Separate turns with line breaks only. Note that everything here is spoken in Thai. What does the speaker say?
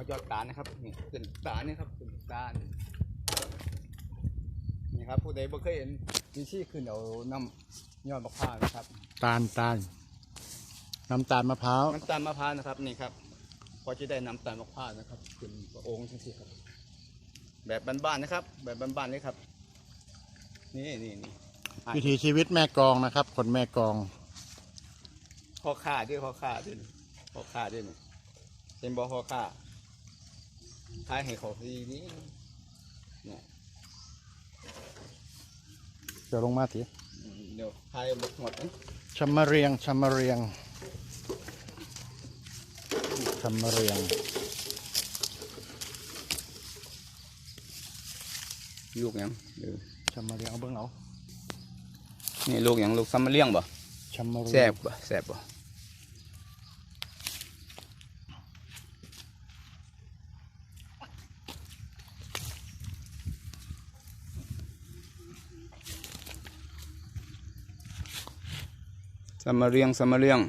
เอายอดตาลนะครับนี่ขึ้นตาลนี่ครับขึ้นตาลนี่ครับผู้ใดบ่เคยเห็นวิธีขึ้นเอาน้ำยอดมะพร้าวนะครับ
ตาลตาลน้ำตาลมะพร้าว
น้ำตาลมะพร้าวนะครับนี่ครับพอจะได้น้ำตาลมะพร้าวนะครับขึ้นกระโองทั้งสี่ครับ แบบบ้านๆนะครับ แบบบ้านๆเลยครับ นี่นี่นี่อะ
วิถีชีวิตแม่กลองนะครับ คนแม่กลอง
พ่อข้าด้วยพ่อข้าด้วยนี่พ่อข้าด้วยนี่เป็นบ่พ่อข้า ขายให้เขาดีนี่เนี่ย
เดี๋ยวลงมาที
เดี๋ยวขายหมดหมดนะ
ชำมะเรียงชำมะเรียงชำมะเรียง
ลูกหยังเออ
ชำมะเรียงเอาเบิ้งเอา
นี่ลูกหยังลูกซัมมาเลี้ยงบ่
ชำมะเรียง
แซ่บบ่แซ่บบ่ สมาเรียงสมาเรียง